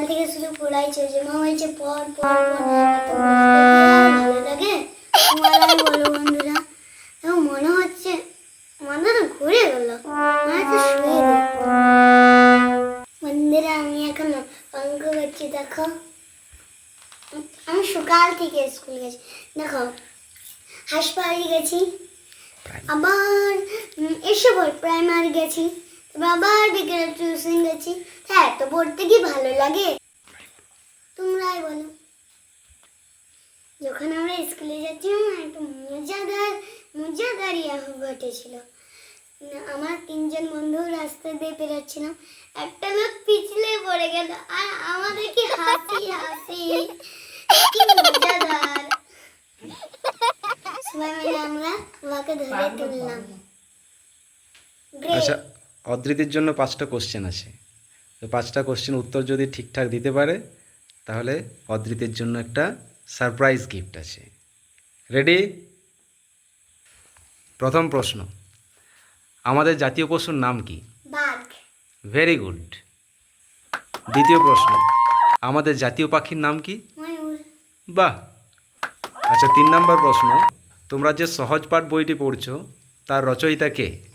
সকাল থেকে শুধু পড়াই চলছে মা পড়তে কি আর ভালো লাগে। বলো বন্ধুরা। এখন মনে হচ্ছে ঘুরে গেল। বন্ধুরা আমি এখন অঙ্ক করছি দেখো। আমি সকাল থেকে স্কুল গেছি। দেখো হাসপাতালে গেছি। আবার এসে পর প্রাইমারি গেছি। তারপর আবার বিকেলে টিউশন গেছি। হ্যাঁ তো পড়তে কি ভালো লাগে? তোমরাই বলো। যখন আমরা স্কুলে যাচ্ছিলাম না একটা মজাদার মজাদার ইয়া ঘটেছিল। আমার তিনজন বন্ধু রাস্তা দিয়ে পেরোচ্ছিলাম একটা লোক পিছলে পড়ে গেল আর আমাদের কি হাসি হাসি? কি মজাদার। সবাই মিলে আমরা ওকে ধরে তুললাম। আচ্ছা অদ্রিতির জন্য পাঁচটা কোশ্চেন আছে। পাঁচটা কোশ্চেন উত্তর যদি ঠিকঠাক দিতে পারে তাহলে অদ্রিতের জন্য একটা সারপ্রাইজ গিফট আছে। রেডি প্রথম প্রশ্ন। আমাদের জাতীয় পশুর নাম কি? ভেরি গুড দ্বিতীয় প্রশ্ন। আমাদের জাতীয় পাখির নাম কি? বাহ! আচ্ছা তিন নম্বর প্রশ্ন। তোমরা যে সহজ পাঠ বইটি পড়ছো তার রচয়িতা কে?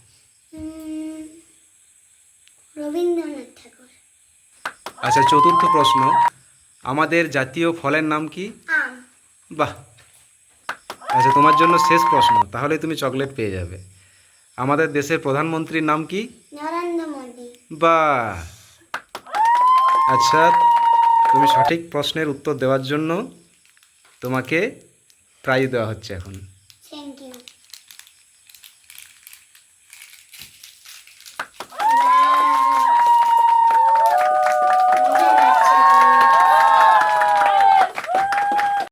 আচ্ছা চতুর্থ প্রশ্ন। আমাদের জাতীয় ফলের নাম কি? বাহ। আচ্ছা তোমার জন্য শেষ প্রশ্ন তাহলে তুমি চকলেট পেয়ে যাবে। আমাদের দেশের প্রধানমন্ত্রীর নাম কি? বাহ। আচ্ছা তুমি সঠিক প্রশ্নের উত্তর দেওয়ার জন্য তোমাকে প্রাইজ দেওয়া হচ্ছে এখন।